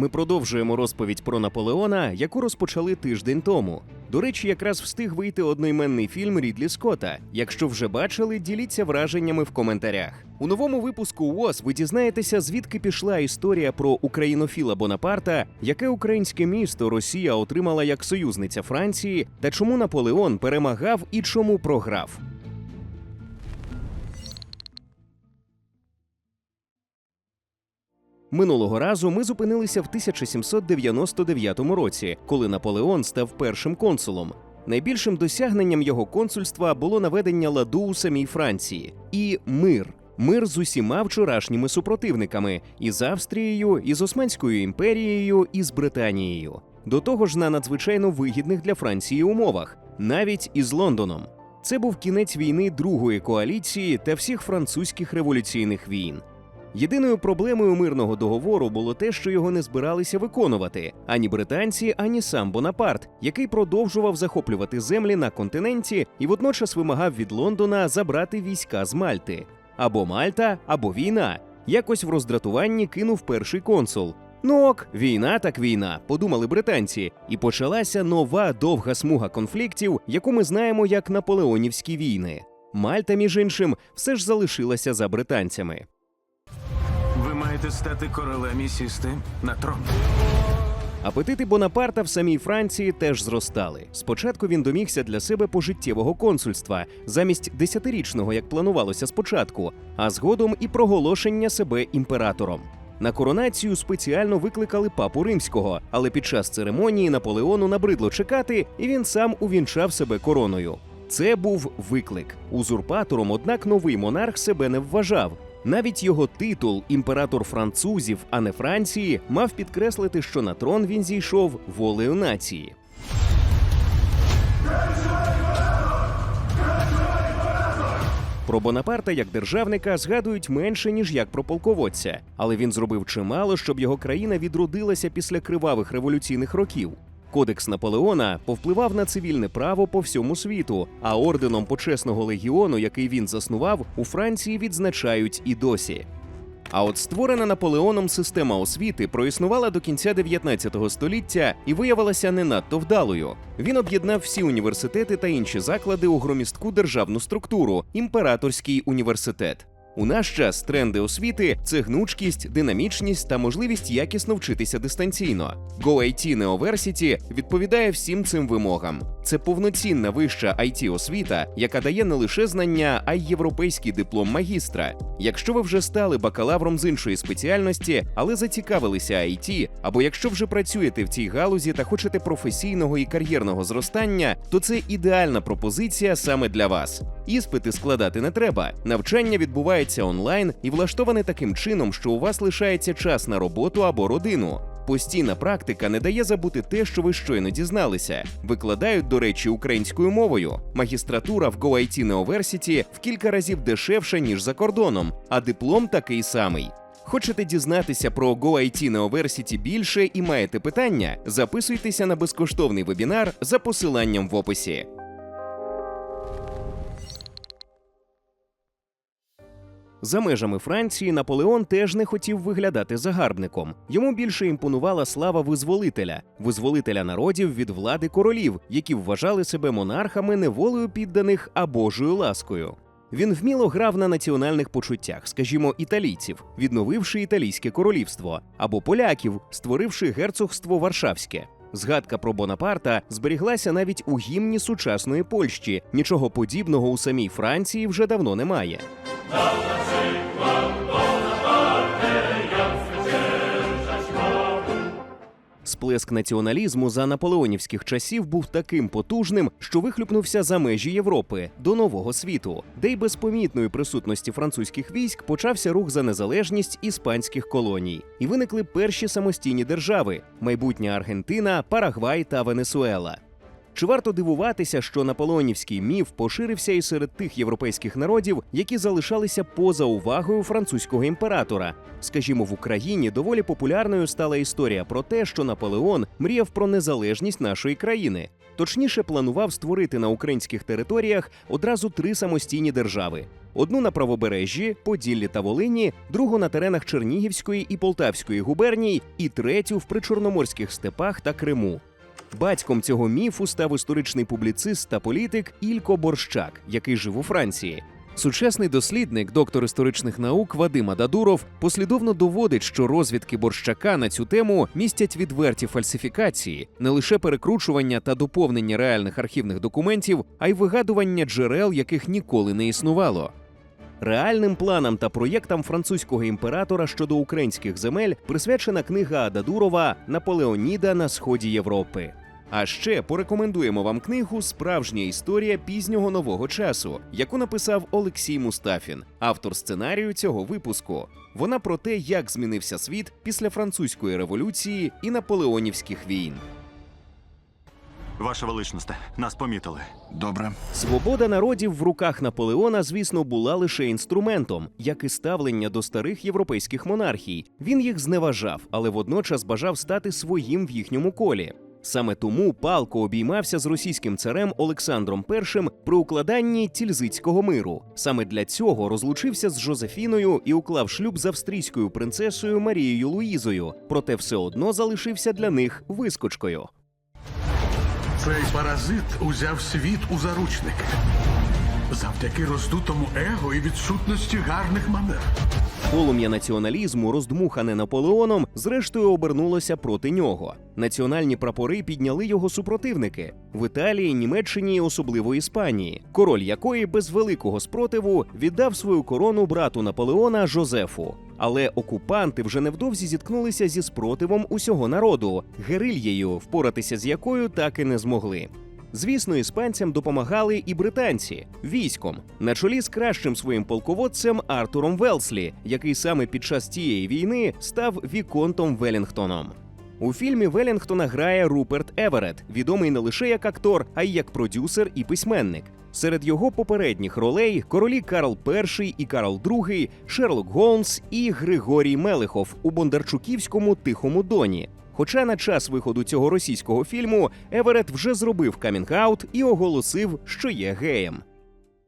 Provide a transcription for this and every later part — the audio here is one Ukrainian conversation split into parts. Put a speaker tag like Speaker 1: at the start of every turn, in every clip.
Speaker 1: Ми продовжуємо розповідь про Наполеона, яку розпочали тиждень тому. До речі, якраз встиг вийти одноіменний фільм Рідлі Скотта. Якщо вже бачили, діліться враженнями в коментарях. У новому випуску УОЗ ви дізнаєтеся, звідки пішла історія про українофіла Бонапарта, яке українське місто Росія отримала як союзниця Франції, та чому Наполеон перемагав і чому програв. Минулого разу ми зупинилися в 1799 році, коли Наполеон став першим консулом. Найбільшим досягненням його консульства було наведення ладу у самій Франції і мир. Мир з усіма вчорашніми супротивниками із Австрією, із Османською імперією і з Британією. До того ж, на надзвичайно вигідних для Франції умовах, навіть із Лондоном. Це був кінець війни другої коаліції та всіх французьких революційних війн. Єдиною проблемою мирного договору було те, що його не збиралися виконувати ані британці, ані сам Бонапарт, який продовжував захоплювати землі на континенті і водночас вимагав від Лондона забрати війська з Мальти. Або Мальта, або війна. Якось в роздратуванні кинув перший консул. Ну ок, війна так війна, подумали британці, і почалася нова довга смуга конфліктів, яку ми знаємо як наполеонівські війни. Мальта, між іншим, все ж залишилася за британцями.
Speaker 2: Ви маєте стати королем і сісти на трон.
Speaker 1: Апетити Бонапарта в самій Франції теж зростали. Спочатку він домігся для себе пожиттєвого консульства замість десятирічного, як планувалося спочатку, а згодом і проголошення себе імператором. На коронацію спеціально викликали папу римського, але під час церемонії Наполеону набридло чекати, і він сам увінчав себе короною. Це був виклик. Узурпатором, однак, новий монарх себе не вважав. Навіть його титул імператор французів, а не Франції, мав підкреслити, що на трон він зійшов волею нації. Про Бонапарта як державника згадують менше ніж як про полководця, але він зробив чимало, щоб його країна відродилася після кривавих революційних років. Кодекс Наполеона повпливав на цивільне право по всьому світу, а орденом почесного легіону, який він заснував, у Франції відзначають і досі. А от створена Наполеоном система освіти проіснувала до кінця 19 століття і виявилася не надто вдалою. Він об'єднав всі університети та інші заклади у громістку державну структуру імператорський університет. У наш час тренди освіти це гнучкість, динамічність та можливість якісно вчитися дистанційно. GoIT Neoversity відповідає всім цим вимогам. Це повноцінна вища it освіта, яка дає не лише знання, а й європейський диплом магістра. Якщо ви вже стали бакалавром з іншої спеціальності, але зацікавилися IT, або якщо вже працюєте в цій галузі та хочете професійного і кар'єрного зростання, то це ідеальна пропозиція саме для вас. Іспити складати не треба. Навчання відбувається онлайн і влаштоване таким чином, що у вас лишається час на роботу або родину. Постійна практика не дає забути те, що ви щойно дізналися. Викладають, до речі, українською мовою. Магістратура в GoIT Neoversity в кілька разів дешевша, ніж за кордоном, а диплом такий самий. Хочете дізнатися про GoIT Neoversity більше і маєте питання? Записуйтеся на безкоштовний вебінар за посиланням в описі. За межами Франції Наполеон теж не хотів виглядати загарбником. Йому більше імпонувала слава визволителя, визволителя народів від влади королів, які вважали себе монархами не волею підданих, а Божою ласкою. Він вміло грав на національних почуттях, скажімо, італійців, відновивши італійське королівство, або поляків, створивши герцогство Варшавське. Згадка про Бонапарта зберіглася навіть у гімні сучасної Польщі. Нічого подібного у самій Франції вже давно немає. Сплеск націоналізму за наполеонівських часів був таким потужним, що вихлюпнувся за межі Європи до нового світу, де й без помітної присутності французьких військ почався рух за незалежність іспанських колоній, і виникли перші самостійні держави майбутня Аргентина, Парагвай та Венесуела. Чи варто дивуватися, що наполеонівський міф поширився і серед тих європейських народів, які залишалися поза увагою французького імператора? Скажімо, в Україні доволі популярною стала історія про те, що Наполеон мріяв про незалежність нашої країни. Точніше, планував створити на українських територіях одразу три самостійні держави: одну на правобережжі, Поділлі та Волині, другу на теренах Чернігівської і Полтавської губерній, і третю в причорноморських степах та Криму. Батьком цього міфу став історичний публіцист та політик Ілько Борщак, який жив у Франції. Сучасний дослідник, доктор історичних наук Вадим Ададуров, послідовно доводить, що розвідки Борщака на цю тему містять відверті фальсифікації, не лише перекручування та доповнення реальних архівних документів, а й вигадування джерел, яких ніколи не існувало. Реальним планам та проєктам французького імператора щодо українських земель присвячена книга Ададурова Наполеоніда на сході Європи. А ще порекомендуємо вам книгу Справжня історія пізнього нового часу, яку написав Олексій Мустафін, автор сценарію цього випуску. Вона про те, як змінився світ після французької революції і наполеонівських війн.
Speaker 3: Ваша величність, нас помітили.
Speaker 4: Добре.
Speaker 1: Свобода народів в руках Наполеона, звісно, була лише інструментом, як і ставлення до старих європейських монархій. Він їх зневажав, але водночас бажав стати своїм в їхньому колі. Саме тому палко обіймався з російським царем Олександром І при укладанні тільзитського миру. Саме для цього розлучився з Жозефіною і уклав шлюб з австрійською принцесою Марією Луїзою, проте все одно залишився для них вискочкою.
Speaker 5: Цей паразит узяв світ у заручники. Завдяки роздутому его і відсутності гарних манер.
Speaker 1: Полум'я націоналізму, роздмухане Наполеоном, зрештою обернулося проти нього. Національні прапори підняли його супротивники в Італії, Німеччині, і особливо Іспанії, король якої без великого спротиву віддав свою корону брату Наполеона Жозефу. Але окупанти вже невдовзі зіткнулися зі спротивом усього народу, герильєю, впоратися з якою так і не змогли. Звісно, іспанцям допомагали і британці військом на чолі з кращим своїм полководцем Артуром Велслі, який саме під час цієї війни став Віконтом Велінгтоном. У фільмі Велінгтона грає Руперт Еверет, відомий не лише як актор, а й як продюсер і письменник. Серед його попередніх ролей королі Карл І і Карл II, Шерлок Голмс і Григорій Мелехов у Бондарчуківському Тихому Доні. Хоча на час виходу цього російського фільму Еверет вже зробив камінг-аут і оголосив, що є геєм.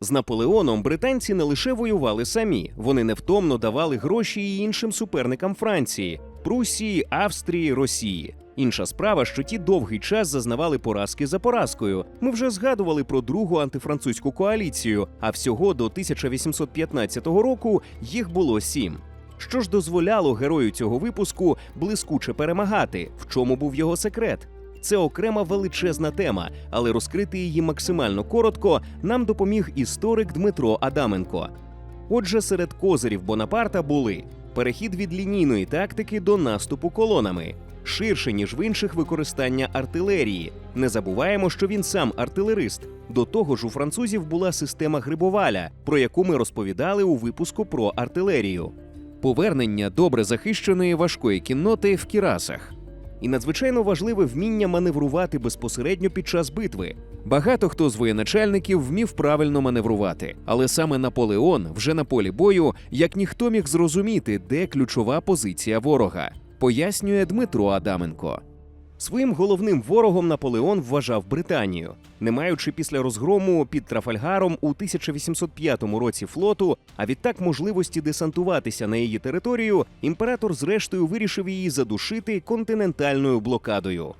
Speaker 1: З Наполеоном британці не лише воювали самі, вони невтомно давали гроші і іншим суперникам Франції, Прусії, Австрії, Росії. Інша справа, що ті довгий час зазнавали поразки за поразкою. Ми вже згадували про другу антифранцузьку коаліцію, а всього до 1815 року їх було сім. Що ж дозволяло герою цього випуску блискуче перемагати? В чому був його секрет? Це окрема величезна тема, але розкрити її максимально коротко нам допоміг історик Дмитро Адаменко. Отже, серед козирів Бонапарта були перехід від лінійної тактики до наступу колонами, ширше ніж в інших використання артилерії. Не забуваємо, що він сам артилерист. До того ж, у французів була система грибоваля, про яку ми розповідали у випуску про артилерію. Повернення добре захищеної важкої кінноти в кірасах. І надзвичайно важливе вміння маневрувати безпосередньо під час битви. Багато хто з воєначальників вмів правильно маневрувати, але саме Наполеон вже на полі бою як ніхто міг зрозуміти, де ключова позиція ворога, пояснює Дмитро Адаменко. Своїм головним ворогом Наполеон вважав Британію, не маючи після розгрому під Трафальгаром у 1805 році флоту, а відтак можливості десантуватися на її територію, імператор зрештою вирішив її задушити континентальною блокадою.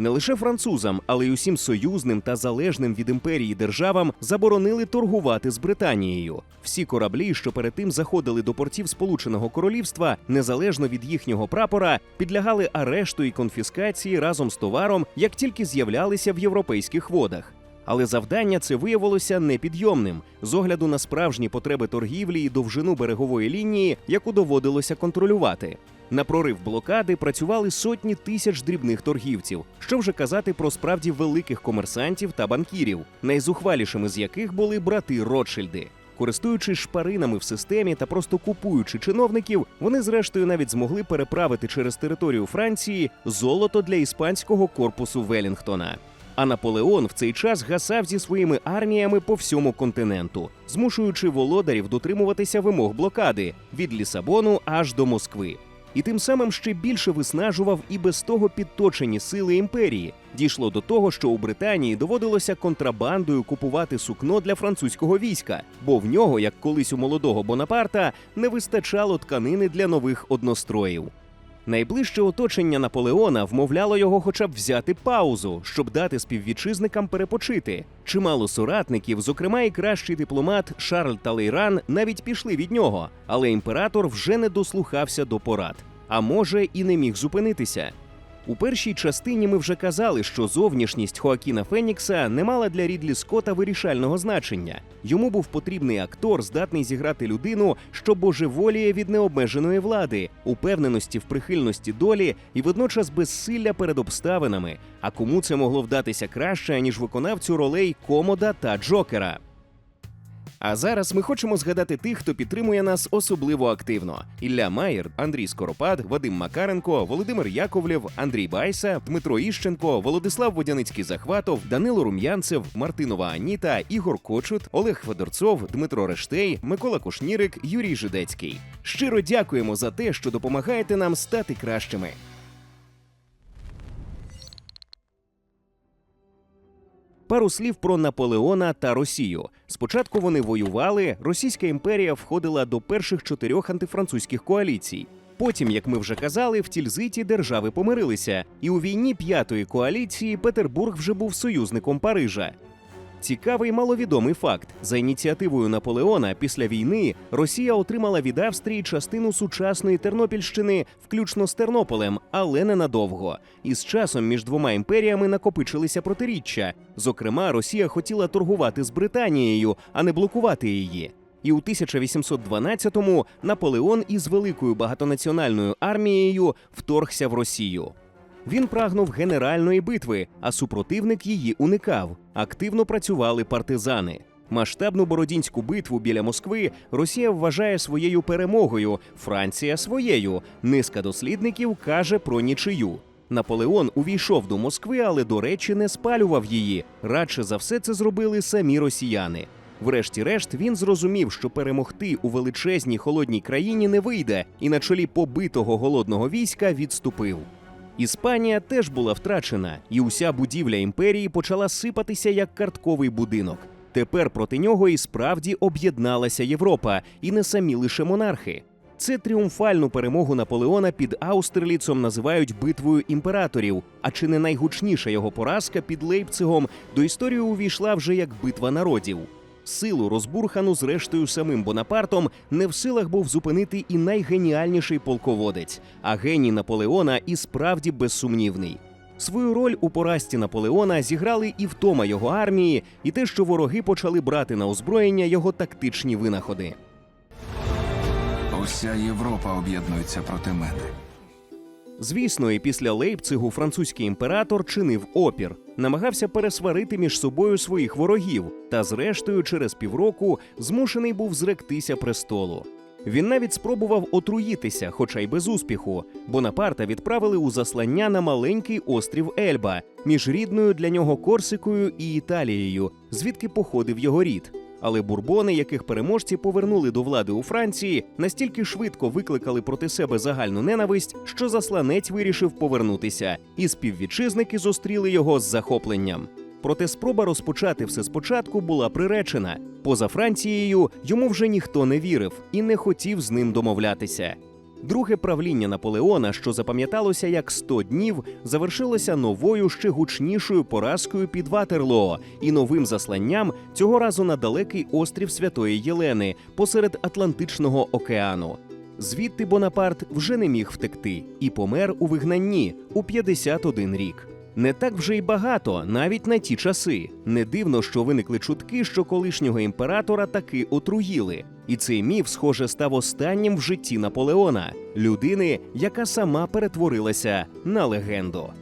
Speaker 1: Не лише французам, але й усім союзним та залежним від імперії державам заборонили торгувати з Британією. Всі кораблі, що перед тим заходили до портів Сполученого Королівства, незалежно від їхнього прапора, підлягали арешту і конфіскації разом з товаром, як тільки з'являлися в європейських водах. Але завдання це виявилося непідйомним з огляду на справжні потреби торгівлі і довжину берегової лінії, яку доводилося контролювати. На прорив блокади працювали сотні тисяч дрібних торгівців, що вже казати про справді великих комерсантів та банкірів, найзухвалішими з яких були брати Ротшильди. Користуючись шпаринами в системі та просто купуючи чиновників, вони зрештою навіть змогли переправити через територію Франції золото для іспанського корпусу Велінгтона. А Наполеон в цей час гасав зі своїми арміями по всьому континенту, змушуючи володарів дотримуватися вимог блокади від Лісабону аж до Москви. І тим самим ще більше виснажував і без того підточені сили імперії. Дійшло до того, що у Британії доводилося контрабандою купувати сукно для французького війська, бо в нього, як колись у молодого Бонапарта, не вистачало тканини для нових одностроїв. Найближче оточення Наполеона вмовляло його хоча б взяти паузу, щоб дати співвітчизникам перепочити. Чимало соратників, зокрема і кращий дипломат Шарль Талейран, навіть пішли від нього, але імператор вже не дослухався до порад. А може, і не міг зупинитися. У першій частині ми вже казали, що зовнішність Хоакіна Фенікса не мала для Рідлі Скотта вирішального значення. Йому був потрібний актор, здатний зіграти людину, що божеволіє від необмеженої влади, упевненості в прихильності долі і водночас безсилля перед обставинами. А кому це могло вдатися краще, ніж виконавцю ролей Комода та Джокера. А зараз ми хочемо згадати тих, хто підтримує нас особливо активно: Ілля Маєр, Андрій Скоропад, Вадим Макаренко, Володимир Яковлєв, Андрій Байса, Дмитро Іщенко, Володислав Водяницький Захватов, Данило Рум'янцев, Мартинова Аніта, Ігор Кочут, Олег Федорцов, Дмитро Рештей, Микола Кушнірик, Юрій Жидецький. Щиро дякуємо за те, що допомагаєте нам стати кращими. Пару слів про Наполеона та Росію. Спочатку вони воювали, Російська імперія входила до перших чотирьох антифранцузьких коаліцій. Потім, як ми вже казали, в Тільзиті держави помирилися, і у війні п'ятої коаліції Петербург вже був союзником Парижа. Цікавий маловідомий факт: за ініціативою Наполеона після війни Росія отримала від Австрії частину сучасної Тернопільщини, включно з Тернополем, але ненадовго. І з часом між двома імперіями накопичилися протиріччя. Зокрема, Росія хотіла торгувати з Британією, а не блокувати її. І у 1812-му Наполеон із великою багатонаціональною армією вторгся в Росію. Він прагнув генеральної битви, а супротивник її уникав. Активно працювали партизани. Масштабну бородінську битву біля Москви Росія вважає своєю перемогою, Франція своєю. Низка дослідників каже про нічию. Наполеон увійшов до Москви, але, до речі, не спалював її. Радше за все це зробили самі росіяни. Врешті-решт він зрозумів, що перемогти у величезній холодній країні не вийде, і на чолі побитого голодного війська відступив. Іспанія теж була втрачена, і уся будівля імперії почала сипатися як картковий будинок. Тепер проти нього і справді об'єдналася Європа, і не самі лише монархи. Це тріумфальну перемогу Наполеона під Аустерліцом називають битвою імператорів. А чи не найгучніша його поразка під Лейпцигом до історії увійшла вже як битва народів? Силу розбурхану зрештою самим Бонапартом не в силах був зупинити і найгеніальніший полководець. А геній Наполеона і справді безсумнівний. Свою роль у поразці Наполеона зіграли і втома його армії, і те, що вороги почали брати на озброєння його тактичні винаходи.
Speaker 4: Уся Європа об'єднується проти мене.
Speaker 1: Звісно, і після Лейпцигу французький імператор чинив опір, намагався пересварити між собою своїх ворогів, та зрештою, через півроку змушений був зректися престолу. Він навіть спробував отруїтися, хоча й без успіху. Бонапарта відправили у заслання на маленький острів Ельба між рідною для нього Корсикою і Італією, звідки походив його рід. Але бурбони, яких переможці повернули до влади у Франції, настільки швидко викликали проти себе загальну ненависть, що засланець вирішив повернутися, і співвітчизники зустріли його з захопленням. Проте спроба розпочати все спочатку була приречена. Поза Францією йому вже ніхто не вірив і не хотів з ним домовлятися. Друге правління Наполеона, що запам'яталося як 100 днів, завершилося новою ще гучнішою поразкою під Ватерлоо і новим засланням цього разу на далекий острів Святої Єлени посеред Атлантичного океану. Звідти Бонапарт вже не міг втекти і помер у вигнанні у 51 рік. Не так вже й багато, навіть на ті часи. Не дивно, що виникли чутки, що колишнього імператора таки отруїли. І цей міф, схоже, став останнім в житті Наполеона, людини, яка сама перетворилася на легенду.